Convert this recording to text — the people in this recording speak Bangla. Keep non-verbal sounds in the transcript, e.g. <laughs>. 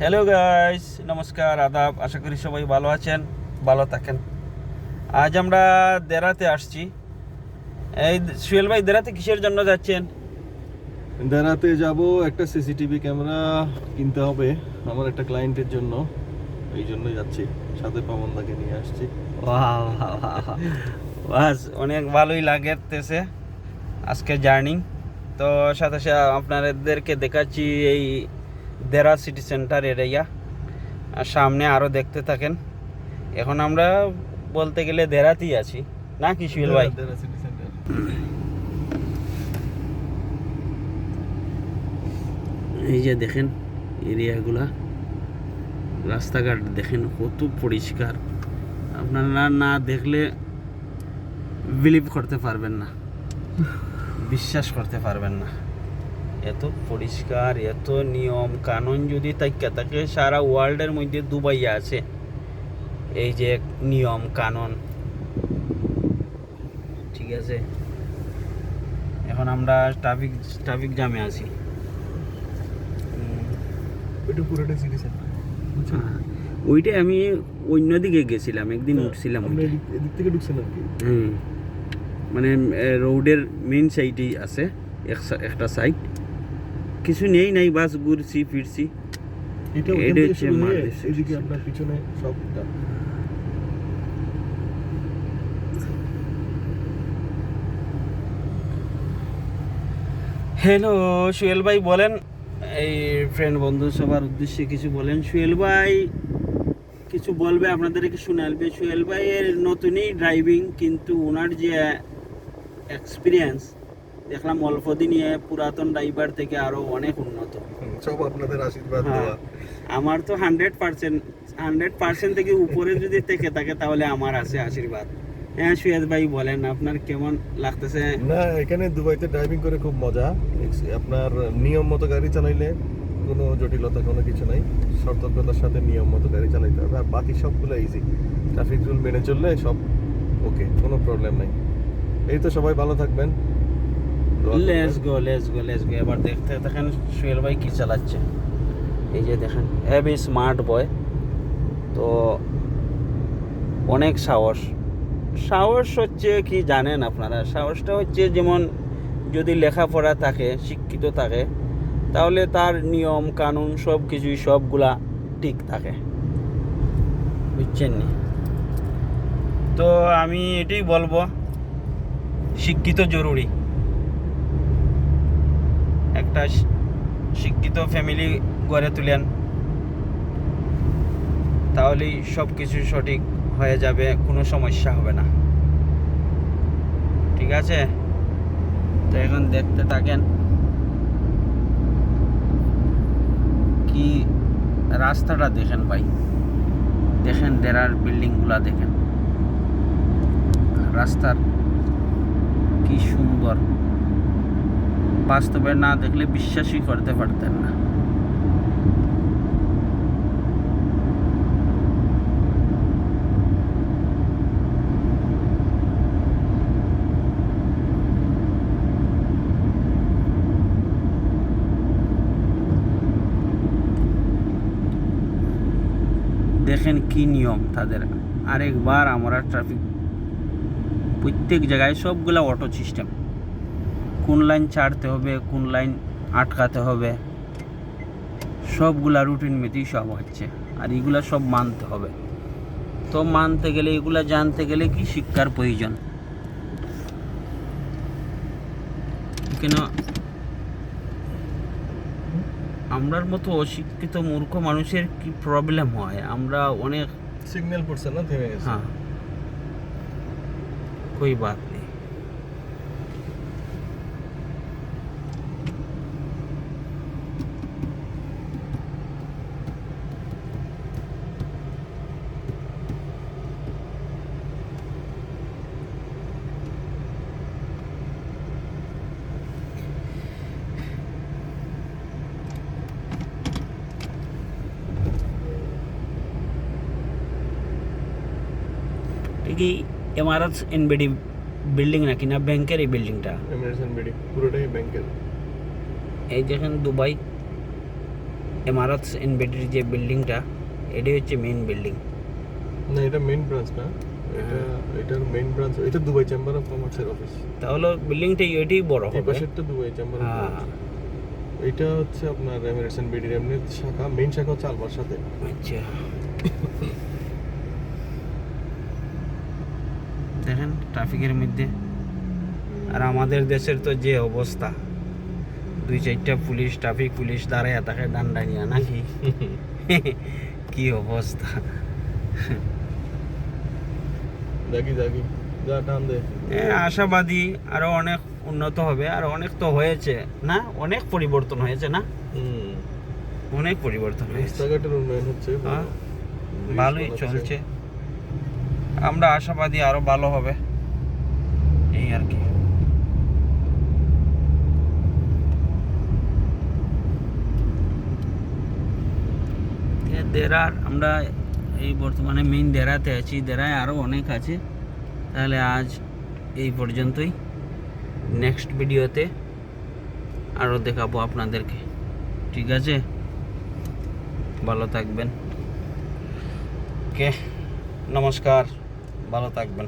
হ্যালো গাইস নমস্কার আদাব। আশা করি সবাই ভালো আছেন ভালো থাকেন। আজ আমরা দেরাতে আসছি। এই সুয়েল ভাই দেরাতে কিসের জন্য যাচ্ছেন? দাঁড়াতে যাব একটা সিসিটিভি ক্যামেরা কিনতে হবে আমার একটা ক্লায়েন্টের জন্য। এই জন্য যাচ্ছি। সাথে পাবনদাকে নিয়ে আসছি। বাস অনেক ভালোই লাগতেছে আজকে জার্নি। তো সাথে সাথে আপনাদেরকে দেখাচ্ছি এই দেরা সিটি সেন্টার এরিয়া আর সামনে আরও দেখতে থাকেন। এখন আমরা বলতে গেলে দেরাতেই আছি না কি সুয়েল ভাই এই যে দেখেন এরিয়াগুলা। রাস্তাঘাট দেখেন কত পরিষ্কার। আপনারা না দেখলে বিলিভ করতে পারবেন না বিশ্বাস করতে পারবেন না। এত পরিষ্কার এত নিয়ম কানুন যদি তাইকা থাকে সারা ওয়ার্ল্ডের মধ্যে দুবাই আছে। এই যে নিয়ম কানুন। ঠিক আছে? এখন আমরা ট্রাফিক ট্রাফিক জ্যামে আছি। ওইটা পুরোটাই সিটি সেন্টার হ্যাঁ, ওইটাই আমি অন্যদিকে গেছিলাম একদিন উঠছিলাম থেকে ঢুকছেন হুম। মানে রোডের মেন সাইডেই আছে একটা সাইড কিছু নেই নাই বাস ঘুরছি ফিরছি। এটা এটা ওইখান থেকে হচ্ছে শুরু হয়ে মাদ্রাসা এদিকে আপনার পিছনে সবটা। হ্যালো সুয়েল ভাই বলেন। এই ফ্রেন্ড বন্ধু সবার উদ্দেশ্যে কিছু বলেন। সুয়েল ভাই কিছু বলবে আপনাদেরকে শোনালবে সুয়েল ভাইয়ের নতুনই ড্রাইভিং কিন্তু ওনার যে এক্সপিরিয়েন্স দেখলাম অল্প দিনে পুরাতন ড্রাইভার থেকে আরও অনেক উন্নত। সব আপনাদের আশীর্বাদ হ্যাঁ, আমার তো হান্ড্রেড পার্সেন্ট হান্ড্রেড পার্সেন্ট থেকে উপরে যদি থেকে থাকে তাহলে আমার আছে আশীর্বাদ। হ্যাঁ সুয়েদ ভাই বলেন আপনার কেমন লাগতেছে? না এখানে দুবাইতে ড্রাইভিং করে খুব মজা। আপনার নিয়ম মতো গাড়ি চালাইলে কোনো জটিলতা কোনো কিছু নাই। সতর্কতার সাথে নিয়ম মতো গাড়ি চালাইতে হবে। আর বাকি সবগুলো ইজি ট্রাফিক রুল মেনে চললে সব ওকে কোনো প্রবলেম নাই। এই তো সবাই ভালো থাকবেন। Let's go let's go let's go এবার দেখতে দেখেন সুয়েল ভাই কি চালাচ্ছে। এই যে দেখেন হেভি স্মার্ট বয় তো অনেক সাহস। সাহস হচ্ছে কি জানেন আপনারা? সাহসটা হচ্ছে যেমন যদি লেখাপড়া থাকে শিক্ষিত থাকে তাহলে তার নিয়ম কানুন সব কিছুই সবগুলা ঠিক থাকে। বুঝছেন নি? তো আমি এটাই বলব শিক্ষিত জরুরি। একটা শিক্ষিত ফ্যামিলি গড়ে তুলেন। তাহলেই সব কিছু সঠিক হয়ে যাবে, কোনো সমস্যা হবে না। ঠিক আছে? তো এখন দেখতে থাকেন কি রাস্তাটা দেখেন ভাই। দেখেন দেরার বিল্ডিংগুলা দেখেন। রাস্তার কি সুন্দর। বাস্তবে না দেখলে বিশ্বাসই করতে পারতেন না। দেখেন কি নিয়ম তাদের। আরেকবার আমরা ট্রাফিক প্রত্যেক জায়গায় সবগুলা অটো সিস্টেম কোন লাইন ছাড়তে হবে কোন লাইন আটকাতে হবে সবগুলা রুটিন মেতেই সব হচ্ছে। আর এগুলা সব মানতে হবে। তো মানতে গেলে এগুলা জানতে গেলে কি শিক্ষার প্রয়োজন? কেন? আমরার মতো অশিক্ষিত মূর্খ মানুষের কি প্রবলেম হয়? আমরা অনেক সিগন্যাল পড়ছে না থেমে গেছে। হ্যাঁ। কই বাত কি ইমারত এনবিডি বিল্ডিং নাকি না ব্যাংকের এই বিল্ডিংটা এমআরএসএন বিডি পুরোটাই ব্যাংকের এই দেখেন দুবাই ইমারত ইনভেটির যে বিল্ডিংটা এটাই হচ্ছে মেইন বিল্ডিং না এটা মেইন ব্রাঞ্চ না এটা এটার মেইন ব্রাঞ্চ এটা দুবাই চেম্বার অফ কমার্সের অফিস তাহলে বিল্ডিংটা এটাই বড় হবে পাশেরটা দুবাই চেম্বার অফ হ্যাঁ কমার্স এটা হচ্ছে আপনার এমিরেটস এন্ড বিডির এমনি শাখা মেইন শাখা হচ্ছে আলবার সাথে আচ্ছা দেখেন ট্রাফিকের মধ্যে। আর আমাদের দেশের তো যে অবস্থা দুই চারটা পুলিশ ট্রাফিক পুলিশ দাঁড়ায় তাকে ডান্ডা নিয়ে নাকি <laughs> কি? অবস্থা? আশাবাদী আরও অনেক উন্নত হবে আর অনেক তো হয়েছে না? অনেক পরিবর্তন হয়েছে না? অনেক পরিবর্তন হয়েছে। হচ্ছে। হ্যাঁ, ভালোই চলছে। আমরা আশাবাদী আরও ভালো হবে। এই আর কি। দেরার, আমরা এই বর্তমানে মেইন দেরাতে আছি। দেরায় আরও অনেক আছে। তাহলে আজ এই পর্যন্তই। নেক্সট ভিডিওতে আরও দেখাবো আপনাদেরকে। ঠিক আছে? ভালো থাকবেন। ওকে, নমস্কার। ভালো থাকবেন।